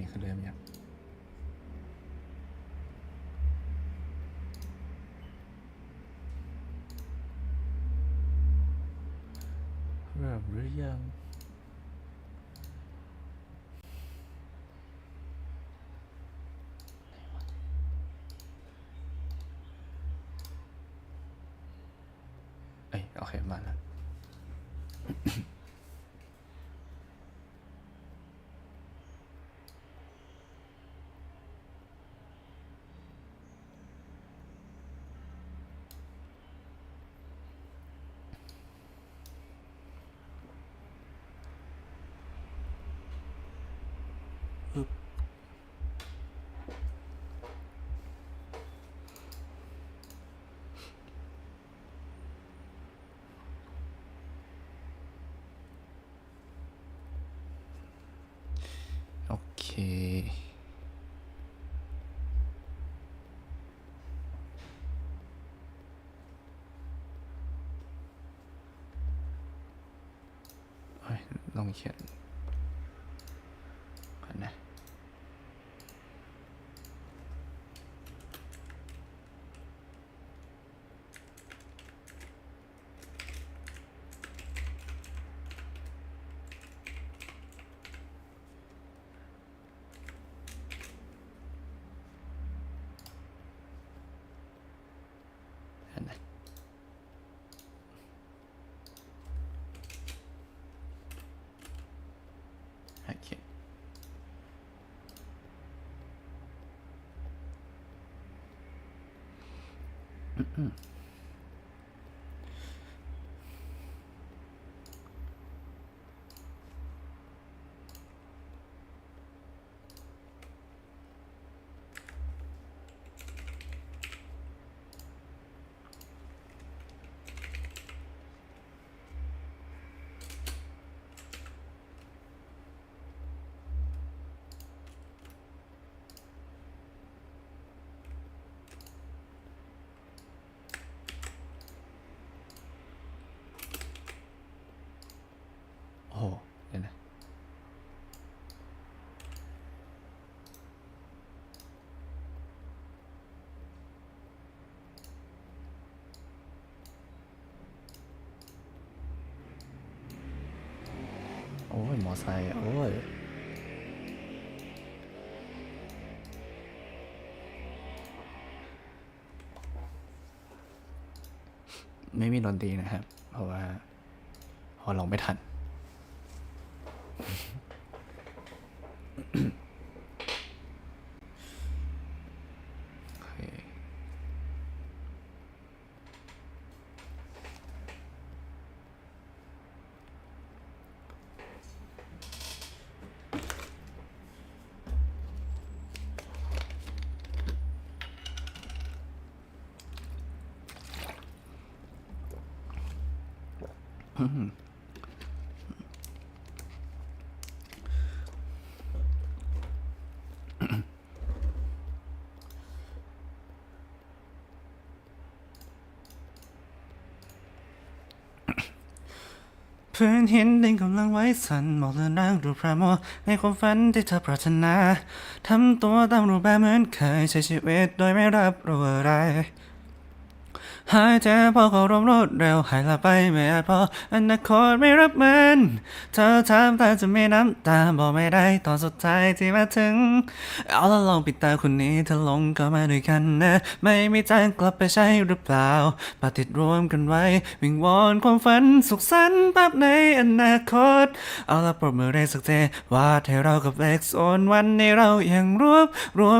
นี่คือเดิมยังเริ่มหรือยังเอ้ยโอเค มาแล้ว ลองเขียนก่อนนะ เห็นไหมโอเค อืม มอไซค์โอ้ยไม่มีดนตรีนะครับ เพราะว่าพอลองไม่ทัน พื้นหินดินกำลังไว้สันหมอกเลือนร่างรูปพระโมในความฝันที่เธอปรารถนา ทำตัวตามรูปแบบเหมือนเคยใช้ชีวิตโดยไม่รับรู้อะไร หายใจพอเขารวมรวดเร็วหายละไปไม่อาจพออนาคตไม่รับมันเธอถามแต่จะไม่น้ำตาบอกไม่ได้ตอนสุดท้ายที่มาถึง เอาละลองปิดตาคนนี้เธอลงก็มาด้วยกันนะ ไม่มีทางกลับไปใช่หรือเปล่าปฏิดรวมกันไว้ วิงวอนความฝันสุขสันต์ภาพในอนาคต เอาละปรบมือได้สักเทวาดให้เรากับเล็กโซนวันในเรายังรวบรวม